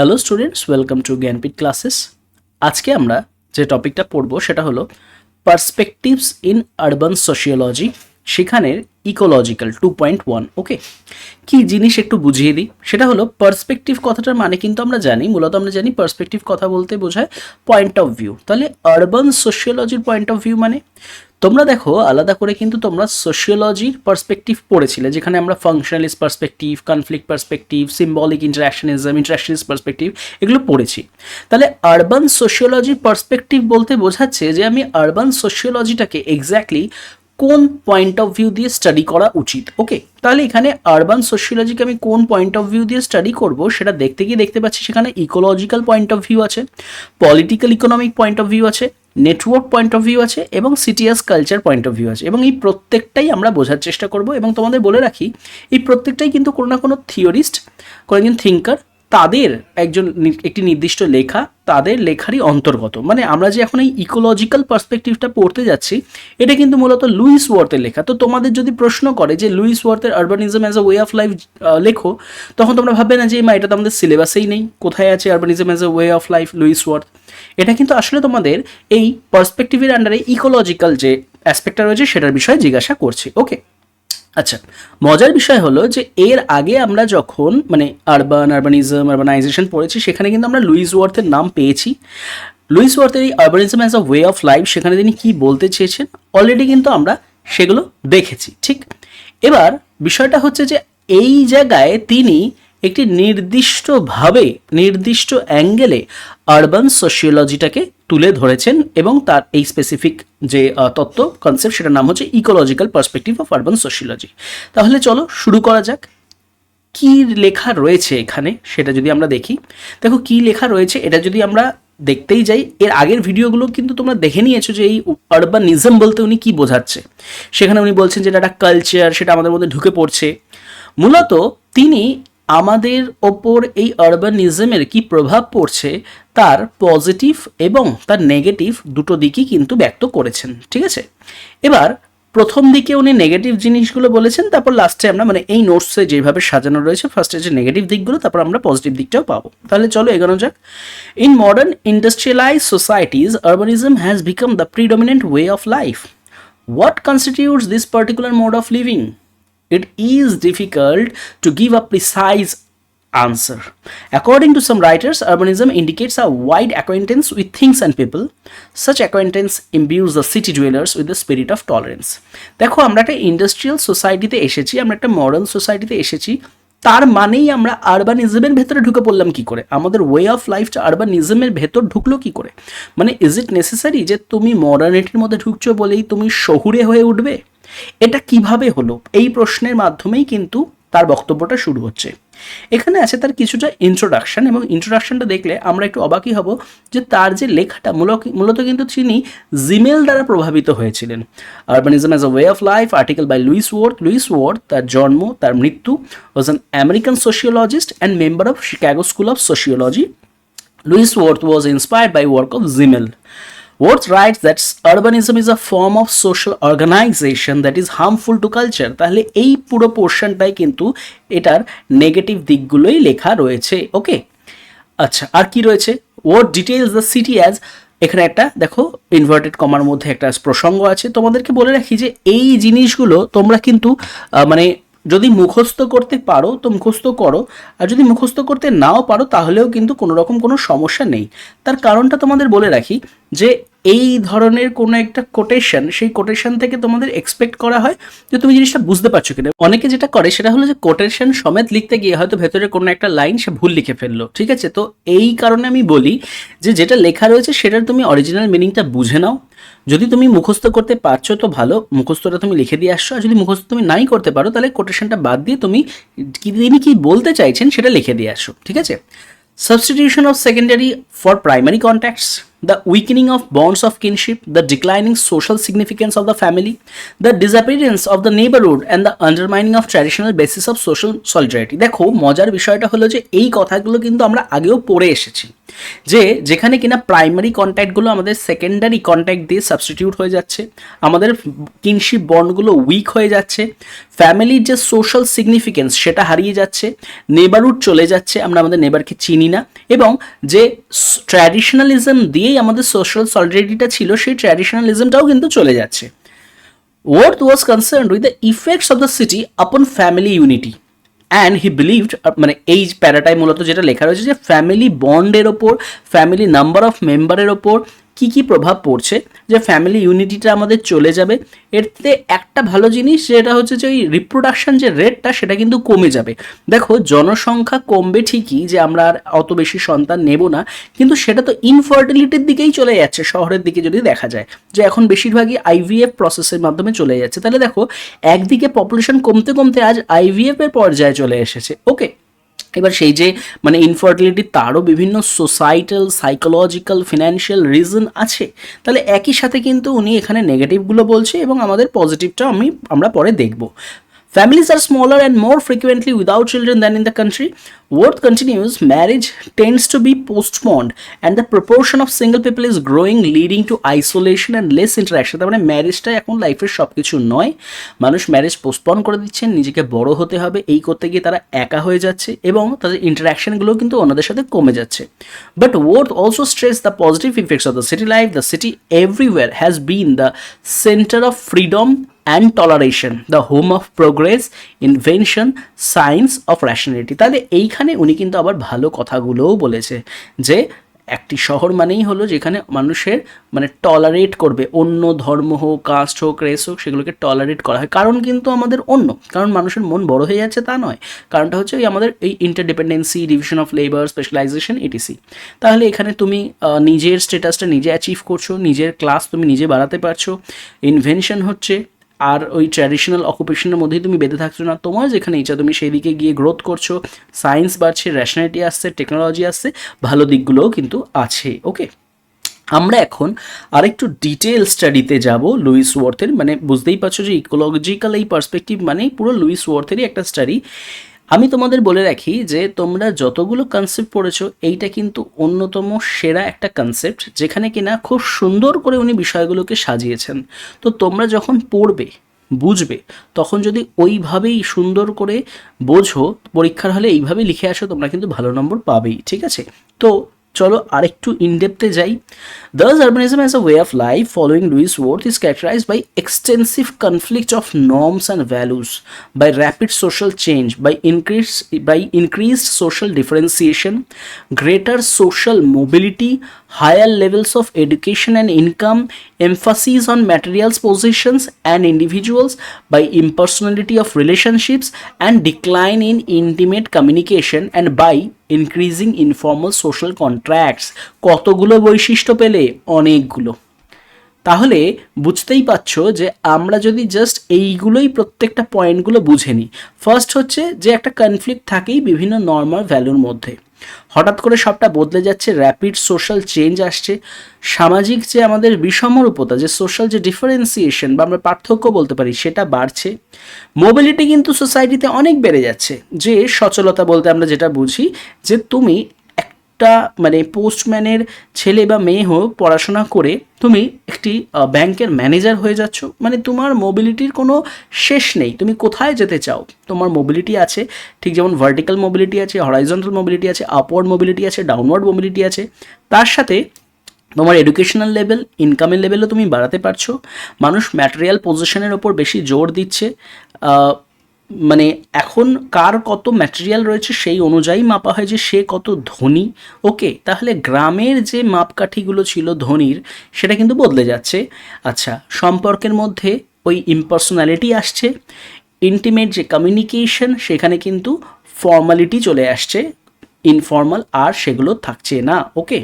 Hello students welcome to Gyanpeeth classes আজকে আমরা যে টপিকটা পড়ব সেটা হলো পার্সপেকটিভস ইন আরবান সোশিওলজি সেখানের ecological two point one okay কী জিনিস একটু বুঝিয়ে দিই? সেটা হলো পার্সপেক্টিভ কথাটার মানে কিন্তু আমরা জানি, মূলত আমরা জানি পার্সপেক্টিভ কথা বলতে বোঝায় পয়েন্ট অফ ভিউ তাহলে আরবান সোশিওলজির পয়েন্ট অফ ভিউ মানে? তোমরা দেখো, আলাদা করে কিন্তু তোমরা সোশিওলজির পার্সপেক্টিভ পড়েছিলে, যেখানে আমরা functionalist perspective conflict perspective symbolic interactionism interactionist perspective এগুলো পড়েছি। তাহলে আরবান সোশিওলজি পার্সপেক্টিভ বলতে বোঝাচ্ছে যে আমি আরবান সোশিওলজিটাকে এক্স্যাক্টলি কোন পয়েন্ট অফ ভিউ দিয়ে স্টাডি করা উচিত ওকে তাহলে এখানে আরবান সোশিওলজিকে আমি কোন পয়েন্ট অফ ভিউ দিয়ে স্টাডি করব, সেটা দেখতে গিয়ে দেখতে পাচ্ছি সেখানে ইকোলজিক্যাল পয়েন্ট অফ ভিউ আছে political economic point of view আছে নেটওয়ার্ক পয়েন্ট অফ ভিউ আছে এবং cities culture point of view আছে। এবং এই প্রত্যেকটাই আমরা বোঝার চেষ্টা করব এবং তোমাদের বলে রাখি, এই প্রত্যেকটাই কিন্তু কোনো না কোনো থিওরিস্ট কোনো একজন থিঙ্কার তাদের একজন একটি নির্দিষ্ট লেখা তাদের লেখারই অন্তর্গত। মানে আমরা যে এখন এই ইকোলজিক্যাল পার্সপেক্টিভটা পড়তে যাচ্ছি, এটা কিন্তু মূলত লুইস ওয়ার্থের লেখা। তো তোমাদের যদি প্রশ্ন করে যে লুইস ওয়ার্থের urbanism as a way of life লেখো, তখন তোমরা ভাববে না যে মা, এটা তো আমাদের সিলেবাসেই নেই। কোথায় আছে urbanism as a way of life Louis Wirth? এটা কিন্তু আসলে তোমাদের এই পার্সপেক্টিভের আন্ডারে ইকোলজিক্যাল যে অ্যাসপেক্টটা রয়েছে, সেটার বিষয়ে জিজ্ঞাসা করছি। ওকে আচ্ছা মজার বিষয় হলো যে এর আগে আমরা যখন মানে আরবান আরবানিজম আরবানাইজেশন পড়েছি, সেখানে কিন্তু আমরা লুইস ওয়ার্থের নাম পেয়েছি। লুইস ওয়ার্থের এই urbanism as a way of life সেখানে তিনি কি বলতে চেয়েছেন অলরেডি কিন্তু আমরা সেগুলো দেখেছি, ঠিক? এবার বিষয়টা হচ্ছে যে এই জায়গায় তিনি একটি নির্দিষ্টভাবে, নির্দিষ্ট অ্যাঙ্গেলে আরবান সোশিওলজিটাকে তুলে ধরেছেন এবং তার এই স্পেসিফিক যে তত্ত্ব কনসেপ্ট সেটার নাম হচ্ছে ecological perspective of urban sociology তাহলে চলো শুরু করা যাক। কি লেখা রয়েছে এখানে, সেটা যদি আমরা দেখি। দেখো, কি লেখা রয়েছে, এটা যদি আমরা দেখতেই যাই, এর আগের ভিডিওগুলো কিন্তু তোমরা দেখে নিয়েছো যে এই আরবানিজম বলতে উনি কি বোঝাচ্ছে। সেখানে উনি বলছেন যে এটা একটা কালচার সেটা আমাদের মধ্যে ঢুকে পড়ছে। মূলত তিনি আমাদের ওপর এই আরবানিজমের কি প্রভাব পড়ছে, তার পজিটিভ এবং তার নেগেটিভ দুটো দিকই কিন্তু ব্যক্ত করেছেন, ঠিক আছে? এবার, প্রথম দিকে উনি নেগেটিভ জিনিসগুলো বলেছেন, তারপর লাস্টে আমরা মানে এই নোটসে যেভাবে সাজানো রয়েছে ফার্স্টে যে নেগেটিভ দিকগুলো, তারপর আমরা পজিটিভ দিকটাও পাবো। তাহলে চলো এগোনো যাক। In modern industrialise societies urbanism has become the predominant way of life What constitutes this particular mode of living? It is difficult to give a precise answer. According to some writers, urbanism indicates a wide acquaintance with things and people. Such acquaintance imbues the city dwellers with the spirit of tolerance. দেখো আমরা একটা industrial সোসাইটিতে এসেছি আমরা একটা modern সোসাইটিতে এসেছি তার মানেই আমরা আরবানিজমের ভেতরে ঢুকে পড়লাম কি করে আমাদের ওয়ে অফ লাইফটা আরবানিজমের ভেতর ঢুকলো কি করে মানে ইজ ইট নেসেসারি যে তুমি মডার্নিটির মধ্যে ঢুকছো বলেই তুমি শহুরে হয়ে উঠবে এটা কীভাবে হলো? এই প্রশ্নের মাধ্যমেই কিন্তু তার বক্তব্যটা শুরু হচ্ছে। এখানে আছে তার কিছুটা ইন্ট্রোডাকশন এবং ইন্ট্রোডাকশনটা দেখলে আমরা একটু অবাকই হব যে তার যে লেখাটা মূলত কিন্তু তিনি জিমেল দ্বারা প্রভাবিত হয়েছিলেন। Urbanism as a way of life article by Louis Wirth Louis Wirth তার জন্ম, তার মৃত্যু was an American sociologist and member of Chicago school of sociology Louis Worth was inspired by work of Zimmel. Worth writes that urbanism is a form of social organization that is harmful to culture. তাহলে এই পুরো পোর্শনটাই কিন্তু এটার negative দিকগুলোই লেখা রয়েছে ওকে আচ্ছা আর কি রয়েছে? Wirth details the city as এখানে একটা, দেখো ইনভার্টেড কমার মধ্যে একটা প্রসঙ্গ আছে। তোমাদেরকে বলে রাখি যে এই জিনিসগুলো তোমরা কিন্তু মানে যদি মুখস্থ করতে পারো, তো মুখস্থ করো। আর যদি মুখস্থ করতে নাও পারো, তাহলেও কিন্তু কোনো রকম কোনো সমস্যা নেই। তার কারণটা তোমাদের বলে রাখি যে এই ধরনের কোনো একটা কোটেশন সেই কোটেশন থেকে তোমাদের এক্সপেক্ট করা হয় যে তুমি জিনিসটা বুঝতে পারছ কিনা। অনেকে যেটা করে সেটা হলো যে কোটেশন সমেত লিখতে গিয়ে হয়তো ভেতরে কোনো একটা লাইন সে ভুল লিখে ফেলল, ঠিক আছে? তো এই কারণে আমি বলি যে যেটা লেখা রয়েছে সেটার তুমি অরিজিনাল মিনিংটা বুঝে নাও। যদি তুমি মুখস্থ করতে পারছ তো ভালো, মুখস্থটা তুমি লিখে দিয়ে আসছো, আর যদি মুখস্থ তুমি নাই করতে পারো তাহলে কোটেশনটা বাদ দিয়ে তুমি তিনি কি বলতে চাইছেন সেটা লিখে দিয়ে আসো, ঠিক আছে? Substitution of secondary for primary contacts, the weakening of bonds of kinship, the declining social significance of the family, the disappearance of the neighborhood, and the undermining of traditional basis of social solidarity. দেখো মজার বিষয়টা হলো যে এই কথাগুলো কিন্তু আমরা আগেও পড়ে এসেছি যে যেখানে কিনা প্রাইমারি কন্ট্যাক্টগুলো আমাদের সেকেন্ডারি কন্ট্যাক্ট দিয়ে সাবস্টিটিউট হয়ে যাচ্ছে, আমাদের কিনশিপ বন্ডগুলো উইক হয়ে যাচ্ছে ফ্যামিলির যে সোশ্যাল সিগনিফিকেন্স সেটা হারিয়ে যাচ্ছে নেবারহুড চলে যাচ্ছে, আমরা আমাদের নেবারকে চিনি না, এবং যে ট্র্যাডিশনালিজম দিয়েই আমাদের সোশ্যাল সলিডারিটিটা ছিল, সেই ট্র্যাডিশনালিজমটাও কিন্তু চলে যাচ্ছে। Worth was concerned with the effects of the city upon family unity and he believed মানে এই প্যারাটাই মূলত যেটা লেখা রয়েছে যে ফ্যামিলি বন্ডের ওপর ফ্যামিলি নাম্বার অফ মেম্বারের ওপর কি কি প্রভাব পড়ছে? যে ফ্যামিলি ইউনিটিটা আমাদের চলে যাবে। এতে একটা ভালো জিনিস যেটা হচ্ছে যে ওই রিপ্রোডাকশন যে রেটটা সেটা কিন্তু কমে যাবে। দেখো, জনসংখ্যা কমবে ঠিকই যে আমরা আর অত বেশি সন্তান নেব না, কিন্তু সেটা তো ইনফার্টিলিটির দিকেই চলে যাচ্ছে, শহরের দিকে যদি দেখা যায়। যে এখন বেশিরভাগই আইভিএফ প্রসেসের মাধ্যমে চলে যাচ্ছে। তাহলে দেখো, একদিকে পপুলেশন কমতে কমতে আজ আইভিএফ এর পর্যায়ে চলে এসেছে। ওকে এবার সেই যে মানে ইনফার্টিলিটি তারও বিভিন্ন সোসাইটাল সাইকোলজিক্যাল ফিনান্সিয়াল রিজন আছে, তাহলে একই সাথে কিন্তু উনি এখানে নেগেটিভগুলো বলছে এবং আমাদের পজিটিভটা আমি, আমরা পরে দেখব। Families are smaller and more frequently without children than in the country. Worth continues, marriage tends to be postponed and the proportion of single people is growing, leading to isolation and less interaction. তার মানে ম্যারেজটা এখন লাইফের সব কিছু নয় মানুষ marriage postpone করে দিচ্ছেন নিজেকে বড় হতে হবে এই করতে গিয়ে তারা একা হয়ে যাচ্ছে এবং তাদের ইন্টারাকশনগুলো কিন্তু অন্যদের সাথে কমে যাচ্ছে but Wirth also stress the positive effects of the city life the city everywhere has been the centre of freedom and toleration the home of progress invention science of rationality তাহলে এইখানে উনি কিন্তু আবার ভালো কথাগুলোও বলেছে যে একটি শহর মানেই হলো যেখানে মানুষের মানে টলারেট করবে, অন্য ধর্ম হোক কাস্ট হোক রেস হোক, সেগুলোকে টলারেট করা হয়। কারণ কিন্তু আমাদের অন্য, কারণ মানুষের মন বড় হয়ে যাচ্ছে তা নয়। কারণটা হচ্ছে ওই আমাদের এই interdependency division of labour specialisation etc তাহলে এখানে তুমি নিজের স্টেটাসটা নিজে অ্যাচিভ করছ, নিজের ক্লাস তুমি নিজে বাড়াতে পারছ। ইনভেনশন হচ্ছে আর ওই ট্র্যাডিশনাল অকুপেশনের মধ্যেই তুমি বেঁধে থাকছো না। তোমার যেখানে ইচ্ছা, তুমি সেই দিকে গিয়ে গ্রোথ করছ। সায়েন্স বাড়ছে র্যাশনালিটি আসছে টেকনোলজি আসছে, ভালো দিকগুলোও কিন্তু আছে ওকে আমরা এখন আরেকটু ডিটেল স্টাডিতে যাব লুইস ওয়ার্থের মানে বুঝতেই পারছ যে ইকোলজিক্যাল এই পার্সপেক্টিভ মানে পুরো লুইস ওয়ার্থেরই একটা স্টাডি আমি তোমাদের বলে রাখি যে তোমরা যতগুলো কনসেপ্ট পড়েছো, এইটা কিন্তু অন্যতম সেরা একটা কনসেপ্ট যেখানে কিনা খুব সুন্দর করে উনি বিষয়গুলোকে সাজিয়েছেন। তো তোমরা যখন পড়বে, বুঝবে, তখন যদি ওইভাবেই সুন্দর করে বোঝো, পরীক্ষার হলে এইভাবে লিখে আসো, তোমরা কিন্তু ভালো নম্বর পাবেই, ঠিক আছে? তো চলো আরেকটু ইনডেপথে যাই Thus, urbanism as a way of life, following Louis Worth, is characterized by extensive conflict of norms and values, by rapid social change, by increased by increased social differentiation, greater social mobility, higher levels of education and income, emphasis on materials possessions and individuals, by impersonality of relationships, and decline in intimate communication, and by increasing informal social contracts. কতগুলো বৈশিষ্ট্য পেলে অনেকগুলো তাহলে বুঝতেই পারছ যে আমরা যদি জাস্ট এইগুলোই প্রত্যেকটা পয়েন্টগুলো বুঝে নিই। ফার্স্ট হচ্ছে যে একটা কনফ্লিক্ট থাকেই বিভিন্ন নর্মাল ভ্যালুর মধ্যে। হঠাৎ করে সবটা বদলে যাচ্ছে র্যাপিড সোশ্যাল চেঞ্জ আসছে। সামাজিক যে আমাদের বিষমরূপতা, যে সোশ্যাল যে ডিফারেন্সিয়েশন বা আমরা পার্থক্য বলতে পারি, সেটা বাড়ছে। মোবিলিটি কিন্তু সোসাইটিতে অনেক বেড়ে যাচ্ছে। যে সচলতা বলতে আমরা যেটা বুঝি, যে তুমি একটা মানে পোস্টম্যানের ছেলে বা মেয়ে হোক পড়াশোনা করে তুমি একটি ব্যাংকের ম্যানেজার হয়ে যাচ্ছ। মানে তোমার মোবিলিটির কোনো শেষ নেই। তুমি কোথায় যেতে চাও? তোমার মোবিলিটি আছে, ঠিক যেমন ভার্টিক্যাল মোবিলিটি আছে হরাইজন্টাল মোবিলিটি আছে আপওয়ার্ড মোবিলিটি আছে ডাউনওয়ার্ড মোবিলিটি আছে। তার সাথে তোমার এডুকেশনাল লেভেল ইনকামের লেভেলও তুমি বাড়াতে পারছ। মানুষ ম্যাটেরিয়াল পজিশনের ওপর বেশি জোর দিচ্ছে। মানে এখন কার কত ম্যাটেরিয়াল রয়েছে সেই অনুযায়ী মাপা হয় যে সে কত ধনী। ওকে, তাহলে গ্রামের যে মাপকাঠিগুলো ছিল ধনীর, সেটা কিন্তু বদলে যাচ্ছে। আচ্ছা সম্পর্কের মধ্যে ওই ইম্পার্সোনালিটি আসছে ইন্টিমেট যে কমিউনিকেশন সেখানে কিন্তু ফর্মালিটি চলে আসছে ইনফর্মাল আর সেগুলো থাকছে না, okay?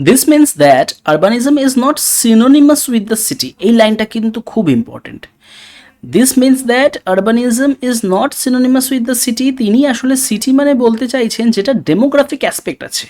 This means that urbanism is not synonymous with the city এই লাইনটা কিন্তু খুব important this means that urbanism is not synonymous with the city তিনি আসলে সিটি মানে বলতে চাইছেন যেটা ডেমোগ্রাফিক অ্যাসপেক্ট আছে।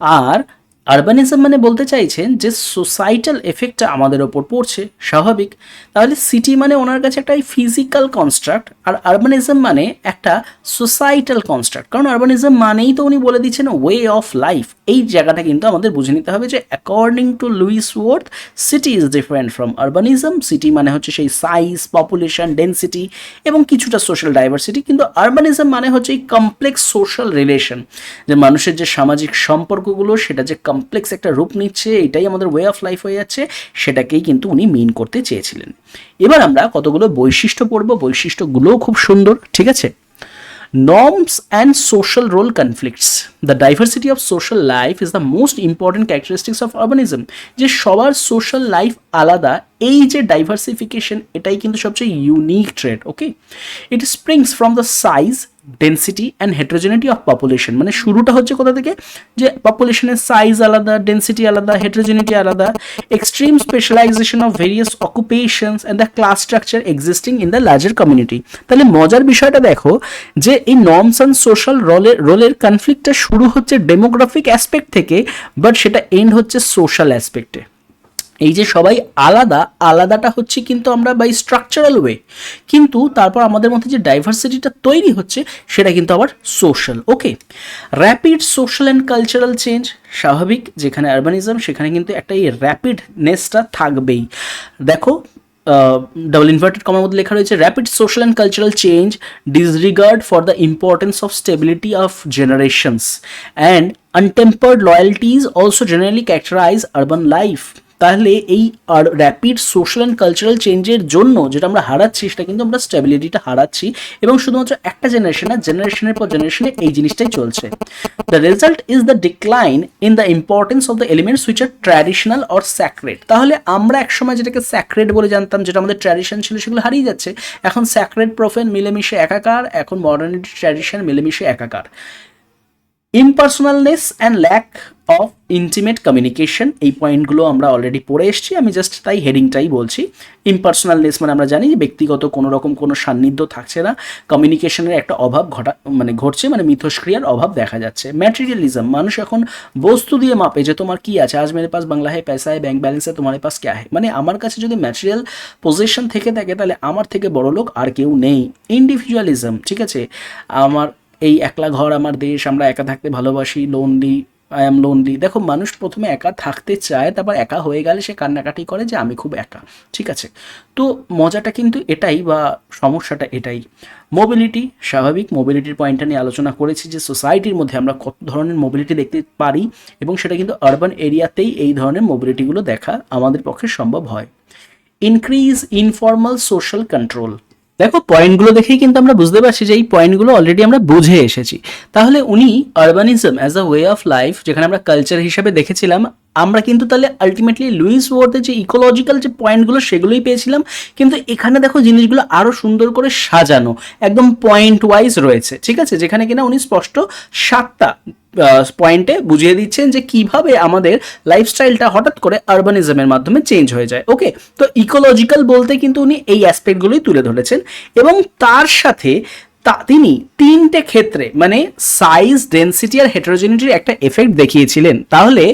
আর আরবানিজম মানে বলতে চাইছেন যে সোসাইটাল এফেক্টটা আমাদের ওপর পড়ছে, স্বাভাবিক। তাহলে সিটি মানে ওনার কাছে একটা ফিজিক্যাল কনস্ট্রাক্ট আর আরবানিজম মানে একটা সোসাইটাল কনস্ট্রাক্ট কারণ আরবানিজম মানেই তো উনি বলে দিচ্ছেন ওয়ে অফ লাইফ এই জায়গাটা কিন্তু আমাদের বুঝে নিতে হবে যে according to Louis Wirth city is different from urbanism city মানে হচ্ছে সেই সাইজ পপুলেশন ডেন্সিটি এবং কিছুটা সোশ্যাল ডাইভার্সিটি কিন্তু আরবানিজম মানে হচ্ছে এই কমপ্লেক্স সোশ্যাল রিলেশন যে মানুষের যে সামাজিক সম্পর্কগুলো, সেটা যে কমপ্লেক্স একটা রূপ নিচ্ছে, এটাই আমাদের ওয়ে অফ লাইফ হয়ে যাচ্ছে, সেটাকেই কিন্তু উনি মিন করতে চেয়েছিলেন। এবার আমরা কতগুলো বৈশিষ্ট্য পড়ব, বৈশিষ্ট্যগুলোও খুব সুন্দর, ঠিক আছে? norms and social role conflicts the diversity of social life is the most important characteristics of urbanism যে সবার সোশ্যাল লাইফ আলাদা এই যে ডাইভার্সিফিকেশন এটাই কিন্তু সবচেয়ে unique trade okay it springs from the size density and heterogeneity of population মানে শুরুটা হচ্ছে কোথা থেকে? যে পপুলেশনের সাইজ আলাদা ডেন্সিটি আলাদা হেট্রোজেনিটি আলাদা extreme specialisation of various occupations and the class structure existing in the larger community তাহলে মজার বিষয়টা দেখো যে এই নর্মস অ্যান্ড সোশ্যাল রোলের রোলের কনফ্লিক্টটা শুরু হচ্ছে ডেমোগ্রাফিক অ্যাসপেক্ট থেকে বাট সেটা এন্ড হচ্ছে সোশ্যাল অ্যাসপেক্টে এই যে সবাই আলাদা, আলাদাটা হচ্ছে কিন্তু আমরা বাই স্ট্রাকচারাল ওয়ে কিন্তু তারপর আমাদের মধ্যে যে ডাইভার্সিটিটা তৈরি হচ্ছে, সেটা কিন্তু আবার social okay rapid social and cultural change স্বাভাবিক, যেখানে আরবানিজম সেখানে কিন্তু একটা এই র্যাপিডনেসটা থাকবেই। দেখো ডাবল ইনভার্টেড কমার মধ্যে লেখা রয়েছে rapid social and cultural change disregard for the importance of stability of generations and untempered loyalties also generally characterise urban life তাহলে এই আর র্যাপিড সোশ্যাল অ্যান্ড কালচারাল চেঞ্জের জন্য যেটা আমরা হারাচ্ছি, সেটা কিন্তু আমরা স্টেবিলিটিটা হারাচ্ছি এবং শুধুমাত্র একটা জেনারেশন না জেনারেশনের পর জেনারেশনে এই জিনিসটাই চলছে। The result is the decline in the importance of the elements which are traditional or sacred তাহলে আমরা একসময় যেটাকে স্যাক্রেড বলে জানতাম, যেটা আমাদের ট্র্যাডিশন ছিল, সেগুলো হারিয়ে যাচ্ছে। এখন স্যাক্রেড প্রফেন মিলেমিশে, একাকার। এখন মডার্নিটি ট্র্যাডিশন মিলেমিশে, একাকার। Impersonalness and lack of intimate communication এই পয়েন্টগুলো আমরা অলরেডি পড়ে এসেছি। আমি জাস্ট তাই হেডিংটাই বলছি। ইমপার্সোনালনেস মানে আমরা জানি যে ব্যক্তিগত কোনো রকম কোনো সান্নিধ্য থাকছে না। কমিউনিকেশনের একটা অভাব ঘটা মানে ঘটছে মানে মিথস্ক্রিয়ার অভাব দেখা যাচ্ছে। ম্যাটেরিয়ালিজম মানুষ এখন বস্তু দিয়ে মাপে যে তোমার কি আছে, আজ মেরে পাস বাংলা হে পয়সা হে ব্যাংক ব্যালেন্স তোমার পাস ক্যা হে মানে আমার কাছে যদি ম্যাটেরিয়াল পজিশন থেকে থাকে, তাহলে আমার থেকে বড় লোক আর কেউ নেই। ইন্ডিভিজুয়ালিজম ঠিক আছে? আমার এই একলা ঘর আমার দেশ, আমরা একা থাকতে ভালোবাসি লোন দিই আই এম লোনলি দেখো, মানুষ প্রথমে একা থাকতে চায়, তারপর একা হয়ে গেলে সে কান্নাকাটি করে যে আমি খুব একা, ঠিক আছে? তো মজাটা কিন্তু এটাই বা সমস্যাটা এটাই। মোবিলিটি স্বাভাবিক মোবিলিটির পয়েন্টটা নিয়ে আলোচনা করেছি যে সোসাইটির মধ্যে আমরা কত ধরনের মোবিলিটি দেখতে পারি এবং সেটা কিন্তু আরবান এরিয়াতেই এই ধরনের মোবিলিটিগুলো দেখা আমাদের পক্ষে সম্ভব হয়। ইনক্রিজ ইনফর্মাল সোশ্যাল কন্ট্রোল দেখো পয়েন্টগুলো দেখেই কিন্তু আমরা বুঝতে পারছি যে এই পয়েন্টগুলো অলরেডি আমরা বুঝে এসেছি। তাহলে উনি urbanism as a way of life যেখানে আমরা কালচার হিসাবে দেখেছিলাম আমরা কিন্তু তাহলে আলটিমেটলি লুইস ওয়ার্থের যে ইকোলজিক্যাল যে পয়েন্টগুলো সেগুলোই পেয়েছিলাম। কিন্তু এখানে দেখো জিনিসগুলো আরও সুন্দর করে সাজানো। একদম পয়েন্ট ওয়াইজ রয়েছে, ঠিক আছে? যেখানে কিনা উনি স্পষ্ট সাতটা পয়েন্টে বুঝিয়ে দিচ্ছেন যে কীভাবে আমাদের লাইফস্টাইলটা হঠাৎ করে আরবানিজমের মাধ্যমে চেঞ্জ হয়ে যায়। ওকে তো ইকোলজিক্যাল বলতে কিন্তু উনি এই অ্যাসপেক্টগুলোই তুলে ধরেছেন। এবং তার সাথে তা তিনি তিনটে ক্ষেত্রে মানে সাইজ ডেন্সিটি আর হেটারোজেনিটির একটা এফেক্ট দেখিয়েছিলেন। তাহলে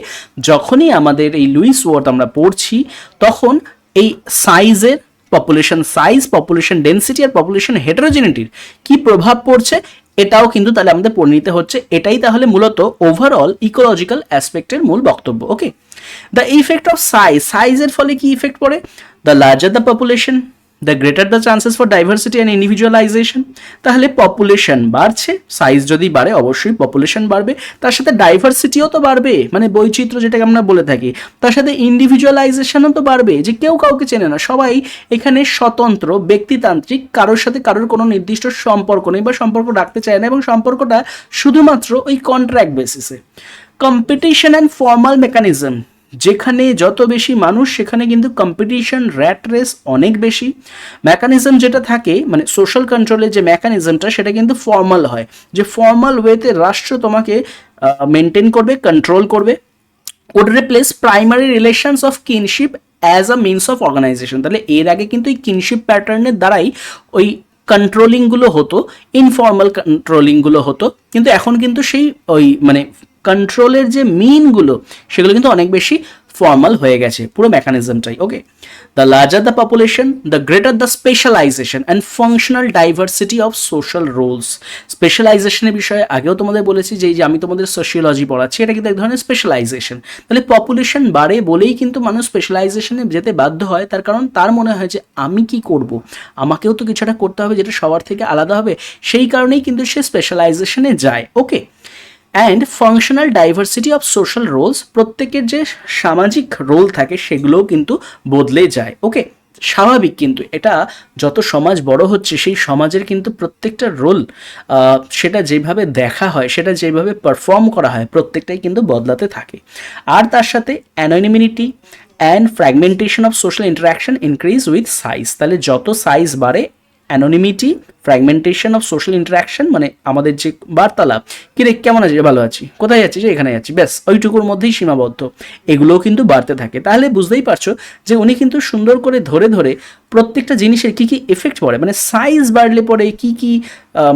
যখনই আমাদের এই লুইস ওয়ার্ড আমরা পড়ছি, তখন এই সাইজের পপুলেশন সাইজ পপুলেশন ডেন্সিটি আর পপুলেশন হেটারোজেনিটির কি প্রভাব পড়ছে, এটাও কিন্তু তাহলে আমাদের পড়ে নিতে হচ্ছে। এটাই তাহলে মূলত ওভারঅল ইকোলজিক্যাল অ্যাসপেক্টের মূল বক্তব্য okay the effect of size সাইজের ফলে কি ইফেক্ট পড়ে? The larger the population the greater the chances for diversity and individualisation তাহলে পপুলেশন বাড়ছে সাইজ যদি বাড়ে, অবশ্যই পপুলেশন বাড়বে। তার সাথে ডাইভার্সিটিও তো বাড়বে মানে বৈচিত্র্য যেটাকে আমরা বলে থাকি। তার সাথে ইন্ডিভিজুয়ালাইজেশনও তো বাড়বে, যে কেউ কাউকে চেনে না। সবাই এখানে স্বতন্ত্র, ব্যক্তিতান্ত্রিক, কারোর সাথে কারোর কোনো নির্দিষ্ট সম্পর্ক নেই বা সম্পর্ক রাখতে চায় না এবং সম্পর্কটা শুধুমাত্র ওই কন্ট্রাক্ট বেসিসে কম্পিটিশন অ্যান্ড ফর্মাল মেকানিজম যেখানে যত বেশি মানুষ, সেখানে কিন্তু কম্পিটিশন র্যাট রেস অনেক বেশি। মেকানিজম যেটা থাকে মানে সোশ্যাল কন্ট্রোলের যে মেকানিজমটা সেটা কিন্তু ফর্মাল হয়। যে ফর্মাল ওয়েতে রাষ্ট্র তোমাকে মেনটেন করবে কন্ট্রোল করবে। Would replace primary relations of kinship as a means of organisation তাহলে এর আগে কিন্তু এই কিনশিপ প্যাটার্নের দ্বারাই ওই কন্ট্রোলিংগুলো হতো ইনফর্মাল কন্ট্রোলিংগুলো হতো। কিন্তু এখন কিন্তু সেই ওই মানে কন্ট্রোলের যে মিনগুলো সেগুলো কিন্তু অনেক বেশি ফর্মাল হয়ে গেছে, পুরো মেকানিজমটাই okay the larger the population the greater the specialisation and functional diversity of social roles স্পেশালাইজেশনের বিষয়ে আগেও তোমাদের বলেছি যে আমি তোমাদের সোশিওলজি পড়াচ্ছি, এটা কিন্তু এক ধরনের স্পেশালাইজেশন তাহলে পপুলেশন বাড়ে বলেই কিন্তু মানুষ স্পেশালাইজেশনে যেতে বাধ্য হয়, তার কারণ তার মনে হয় যে আমি কি করব? আমাকেও তো কিছুটা করতে হবে যেটা সবার থেকে আলাদা হবে, সেই কারণেই কিন্তু সে স্পেশালাইজেশনে যায় okay and functional diversity of social roles প্রত্যেকের যে সামাজিক রোল থাকে সেগুলোও কিন্তু বদলে যায় ওকে স্বাভাবিক কিন্তু এটা যত সমাজ বড় হচ্ছে, সেই সমাজের কিন্তু প্রত্যেকটা রোল সেটা যেভাবে দেখা হয়, সেটা যেভাবে পারফর্ম করা হয়, প্রত্যেকটাই কিন্তু বদলাতে থাকে। আর তার সাথে anonymity and fragmentation of social interaction increase with size তাহলে যত সাইজ বাড়ে anonymity fragmentation of social interaction মানে আমাদের যে বার্তালাপ। কিরে, কেমন আছে ভালো আছি। কোথায় যাচ্ছি যে এখানে যাচ্ছি ব্যাস, ওইটুকুর মধ্যেই সীমাবদ্ধ। এগুলোও কিন্তু বাড়তে থাকে। তাহলে বুঝতেই পারছ যে উনি কিন্তু সুন্দর করে ধরে ধরে প্রত্যেকটা জিনিসের কী কী এফেক্ট পড়ে? মানে সাইজ বাড়লে পরে কী কী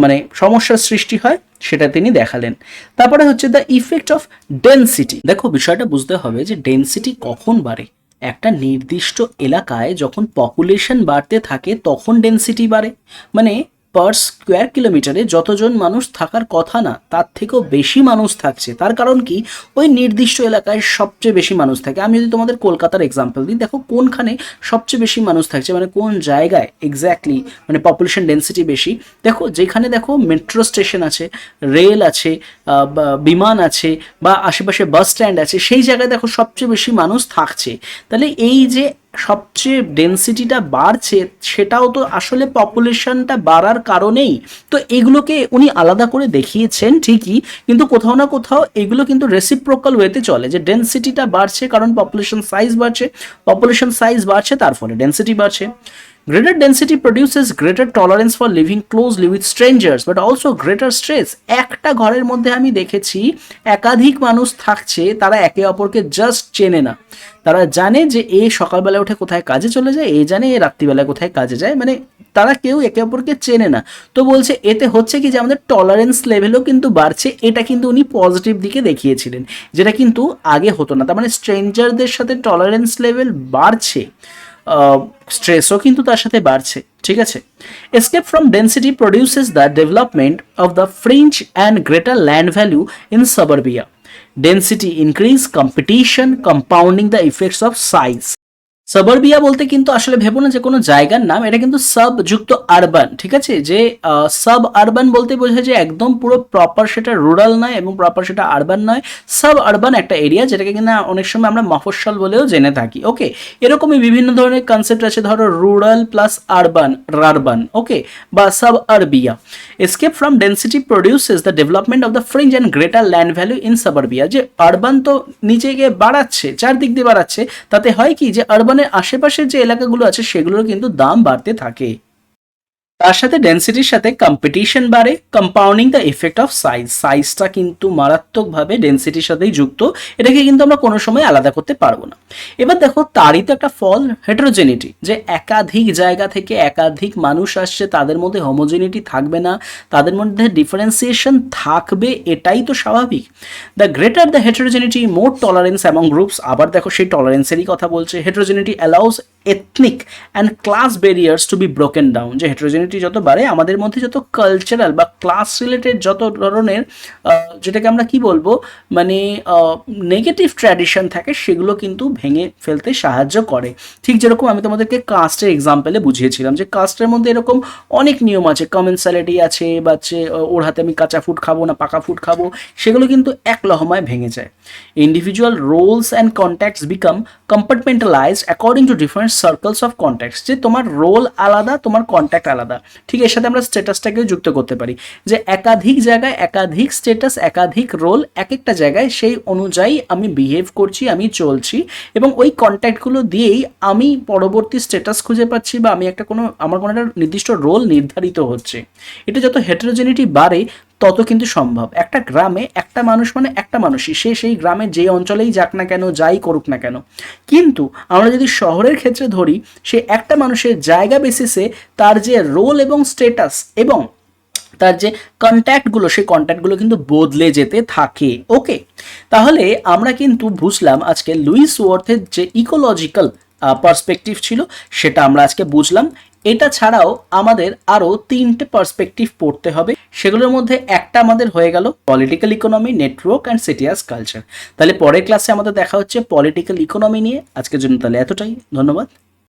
মানে সমস্যার সৃষ্টি হয়, সেটা তিনি দেখালেন। তারপরে হচ্ছে দ্য ইফেক্ট অফ ডেন্সিটি দেখো, বিষয়টা বুঝতে হবে যে ডেন্সিটি কখন বাড়ে। একটা নির্দিষ্ট এলাকায় যখন পপুলেশন বাড়তে থাকে তখন ডেন্সিটি বাড়ে। মানে পার স্কোয়ার কিলোমিটারে যতজন মানুষ থাকার কথা না, তার থেকেও বেশি মানুষ থাকছে। তার কারণ কি? ওই নির্দিষ্ট এলাকায় সবচেয়ে বেশি মানুষ থাকে। আমি যদি তোমাদের কলকাতার এক্সাম্পল দিই, দেখো কোনখানে সবচেয়ে বেশি মানুষ থাকছে মানে কোন জায়গায় এক্স্যাক্টলি মানে পপুলেশন ডেন্সিটি বেশি? দেখো, যেখানে দেখো মেট্রো স্টেশন আছে রেল আছে বিমান আছে, বা আশেপাশে বাস স্ট্যান্ড আছে, সেই জায়গায় দেখো সবচেয়ে বেশি মানুষ থাকছে। তাহলে এই যে সবচেয়ে ডেন্সিটিটা বাড়ছে, সেটাও তো আসলে পপুলেশনটা বাড়ার কারণেই। তো এগুলোকে উনি আলাদা করে দেখিয়েছেন ঠিকই, কিন্তু কোথাও না কোথাও এগুলো কিন্তু রেসিপ্রোকাল ওয়েতে চলে যে ডেন্সিটিটা বাড়ছে কারণ পপুলেশন সাইজ বাড়ছে পপুলেশন সাইজ বাড়ছে, তার ফলে ডেন্সিটি বাড়ছে। Greater density produces greater tolerance for living closely with strangers, but also greater stress. একটা ঘরের মধ্যে আমি দেখেছি, একাধিক মানুষ থাকছে, তারা একে অপরকে জাস্ট চেনে না। তারা জানে যে এ সকালবেলা উঠে কোথায় কাজে চলে যায়, এ জানে এ রাত্রিবেলায় কোথায় কাজে যায় মানে তারা কেউ একে অপরকে চেনে না। তো বলছে, এতে হচ্ছে কি যে আমাদের টলারেন্স লেভেলও কিন্তু বাড়ছে, এটা কিন্তু উনি পজিটিভ দিকে দেখিয়েছিলেন, যেটা কিন্তু আগে হতো না। তার মানে স্ট্রেঞ্জারদের সাথে টলারেন্স লেভেল বাড়ছে। স্ট্রেসও কিন্তু তার সাথে বাড়ছে, ঠিক আছে? Escape from density produces the development of the fringe and greater land value in suburbia density increase competition compounding the effects of size suburbia বলতে কিন্তু আসলে ভেবো না যে কোনো জায়গার নাম, এটা কিন্তু সাব যুক্ত আরবান ঠিক আছে? যে সাব আরবান বলতে বোঝায় যে একদম পুরো প্রপার সেটা রুরাল নয় এবং প্রপার সেটা আরবান নয়। সাব আরবান একটা এরিয়া যেটাকে কিনা অনেক সময় আমরা মফস্বল বলেও জেনে থাকি ওকে এরকমই বিভিন্ন ধরনের কনসেপ্ট আছে, ধরো rural plus urban rurban okay বা suburbia escape from density produces the development of the fringe and greater land value in suburbia যে আরবান তো গিয়ে বাড়াচ্ছে, চারদিক দিয়ে বাড়াচ্ছে, তাতে হয় কি? যে আরবান বর্তমানে আশেপাশের যে এলাকাগুলো আছে সেগুলোর কিন্তু দাম বাড়তে থাকে। তার সাথে ডেন্সিটির সাথে কম্পিটিশন বাড়ে compounding the effect of size সাইজটা কিন্তু মারাত্মকভাবে ডেন্সিটির সাথেই যুক্ত, এটাকে কিন্তু আমরা কোনো সময় আলাদা করতে পারব না। এবার দেখো, তারই তো একটা ফল হেটারোজেনিটি যে একাধিক জায়গা থেকে একাধিক মানুষ আসছে, তাদের মধ্যে হোমোজেনিটি থাকবে না, তাদের মধ্যে ডিফারেন্সিয়েশন থাকবে, এটাই তো স্বাভাবিক। The greater the heterogeneity more tolerance among groups আবার দেখো সেই টলারেন্সেরই কথা বলছে heterogeneity allows ethnic and class barriers to be broken down যে হেটারোজেনিটি যত বাড়ে, আমাদের মধ্যে যত কালচারাল বা ক্লাস রিলেটেড যত ধরনের যেটাকে আমরা কি বলব মানে নেগেটিভ ট্র্যাডিশন থাকে, সেগুলো কিন্তু ভেঙে ফেলতে সাহায্য করে। ঠিক যেরকম আমি তোমাদেরকে কাস্টের এক্সাম্পলে বুঝিয়েছিলাম যে কাস্টের মধ্যে এরকম অনেক নিয়ম আছে। কমেন্সালিটি আছে, বা ওর হাতে আমি কাঁচা ফুড খাব না, পাকা ফুড খাব, সেগুলো কিন্তু এক লহমায় ভেঙে যায়। Individual roles and contacts become compartmentalised according to different circles of contacts যে তোমার রোল আলাদা, তোমার কন্ট্যাক্ট আলাদা। ঠিক এর সাথে আমরা স্ট্যাটাসটাকেও যুক্ত করতে পারি। যে একাধিক জায়গায় একাধিক স্ট্যাটাস একাধিক রোল এক একটা জায়গায় সেই অনুযায়ী আমি বিহেভ করছি, আমি চলছি এবং ওই কন্ট্যাক্টগুলো দিয়েই আমি পরবর্তী স্ট্যাটাস খুঁজে পাচ্ছি বা আমি একটা কোনো, আমার কোনো একটা নির্দিষ্ট রোল নির্ধারিত হচ্ছে। এটা যত হেটারোজেনিটি বাড়ে তত কিন্তু সম্ভব। একটা গ্রামে একটা মানুষ মানে একটা মানুষই। সে সেই গ্রামে যে অঞ্চলেই যাক না কেন, যাই করুক না কেন। কিন্তু আমরা যদি শহরের ক্ষেত্রে ধরি, সে একটা মানুষের জায়গা বেসিসে তার যে রোল এবং স্টেটাস এবং তার যে কন্ট্যাক্টগুলো সেই কন্ট্যাক্টগুলো কিন্তু বদলে যেতে থাকে। ওকে তাহলে আমরা কিন্তু বুঝলাম আজকে লুইস ওয়ার্থের যে ইকোলজিক্যাল পার্সপেক্টিভ ছিল, সেটা আমরা আজকে বুঝলাম। এটা ছাড়াও আমাদের আরও তিনটে পার্সপেক্টিভ পড়তে হবে। সেগুলোর মধ্যে একটা আমাদের হয়ে গেল political economy network and cities culture তাহলে পরের ক্লাসে আমাদের দেখা হচ্ছে পলিটিক্যাল ইকোনমি নিয়ে। আজকের জন্য তাহলে এতটাই। ধন্যবাদ।